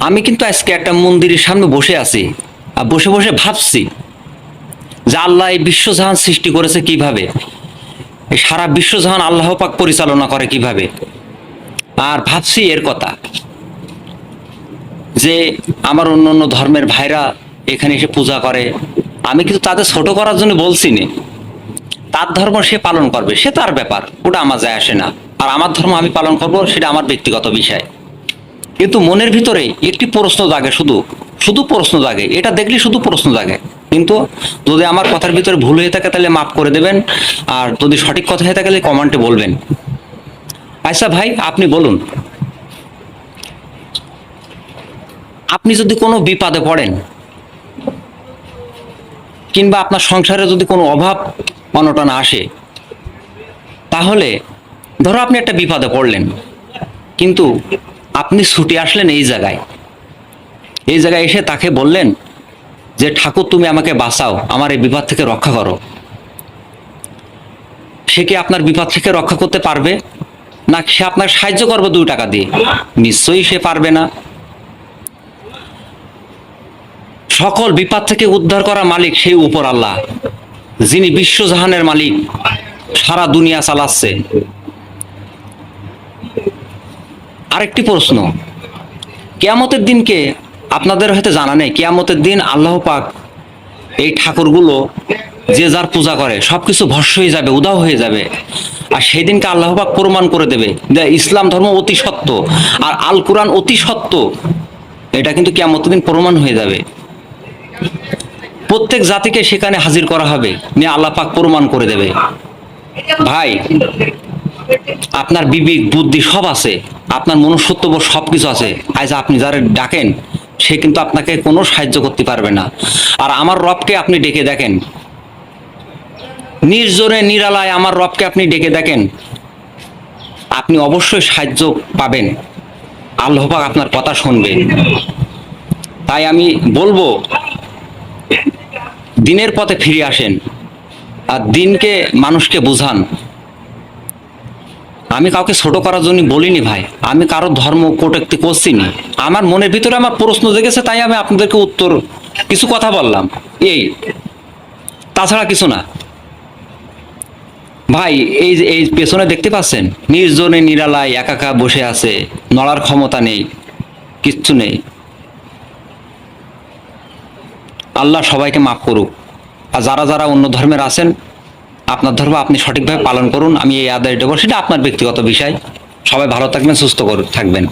আমি কিন্তু আজকে একটা মন্দিরের সামনে বসে আছি আর বসে বসে ভাবছি যে আল্লাহ এই বিশ্বজাহান সৃষ্টি করেছে কীভাবে? এই সারা বিশ্বজাহান আল্লাহ পাক পরিচালনা করে কীভাবে? আর ভাবছি এর কথা যে আমার অন্য অন্য ধর্মের ভাইরা এখানে এসে পূজা করে। আমি কিন্তু তাদের ছোট করার জন্য বলছি না। তার ধর্ম সে পালন করবে, সে তার ব্যাপার, ওটা আমার যায় আসে না। আর আমার ধর্ম আমি পালন করব, সেটা আমার ব্যক্তিগত বিষয়। কিন্তু মনের ভিতরে একটি প্রশ্ন জাগে শুধু শুধু প্রশ্ন জাগে, এটা দেখলে শুধু প্রশ্ন জাগে। কিন্তু যদি আমার কথার ভিতরে ভুল হয়ে থাকে তাহলে মাফ করে দেবেন, আর যদি সঠিক কথা হয়ে থাকে তাহলে কমেন্টে বলবেন। আচ্ছা ভাই, আপনি বলুন। আপনি যদি কোনো বিপদে পড়েন, কিংবা আপনার সংসারে যদি কোনো অভাব অনটন আসে, তাহলে ধরো আপনি একটা বিপদে পড়লেন, কিন্তু আপনি ছুটে আসলেন এই জায়গায়। এই জায়গায় এসে তাকে বললেন যে, ঠাকুর, তুমি আমাকে বাঁচাও, আমার এই বিপদ থেকে রক্ষা করো। সে কি আপনার বিপদ থেকে রক্ষা করতে পারবে? না, সে আপনার সাহায্য করবে দুই টাকা দিয়ে। নিশ্চয়ই সে পারবে না। সকল বিপদ থেকে উদ্ধার করা মালিক সেই উপর আল্লাহ, যিনি বিশ্বজাহানের মালিক, সারা দুনিয়া চালাচ্ছে। আরেকটি প্রশ্ন। কেয়ামতের দিনকে আপনাদের হয়তো জানা নেই, কেয়ামতের দিন আল্লাহ পাক এই ঠাকুরগুলো যে যার পূজা করে, সবকিছু ভস্য হয়ে যাবে উদাও হয়ে যাবে। আর সেই দিনকে আল্লাহ পাক প্রমাণ করে দেবে যে ইসলাম ধর্ম অতি সত্য আর আল কোরআন অতি সত্য। এটা কিন্তু কেয়ামতের দিন প্রমাণ হয়ে যাবে। প্রত্যেক জাতিকে সেখানে হাজির করা হবে, নিয়ে আল্লাহ পাক প্রমাণ করে দেবে। ভাই, আপনার বিবেক, বুদ্ধি সব আছে। আপনার মনুষ্যত্ববোধ সব কিছু আছে। আজ আপনি যারা ডাকেন, সে কিন্তু আপনাকে কোনো সাহায্য করতে পারবে না। আর আমার রবকে আপনি ডেকে দেখেন। নির্জনে নিরালায় আমার রবকে আপনি ডেকে দেখেন। আপনি অবশ্যই সাহায্য পাবেন। আল্লাহ পাক আপনার কথা শুনবে। তাই আমি বলব, দিনের পথে ফিরে আসেন। আর দিনকে মানুষকে বুঝান। আমি কাউকে ছোট করার জন্য বলিনি ভাই। আমি কারও ধর্ম কোটাক্তি করছি না আমার মনের ভিতরে আমার প্রশ্ন জেগেছে, তাই আমি আপনাদেরকে উত্তর, কিছু কথা বললাম। এই, তাছাড়া কিছু না। ভাই, এই যে, এই পেছনে দেখতে পাচ্ছেন? নির্জনে, নিরালায়, একাকা বসে আছে, নড়ার ক্ষমতা নেই, কিচ্ছু নেই। আল্লাহ সবাইকে মাফ করুক। আর যারা যারা অন্য ধর্মের আছেন আপনার ধর্ম আপনি সঠিকভাবে পালন করুন, আমি এই আদায় দেবো, সেটা আপনার ব্যক্তিগত বিষয়। সবাই ভালো থাকবেন, সুস্থ থাকবেন।